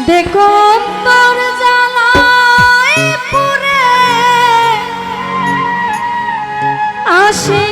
দেখো আসে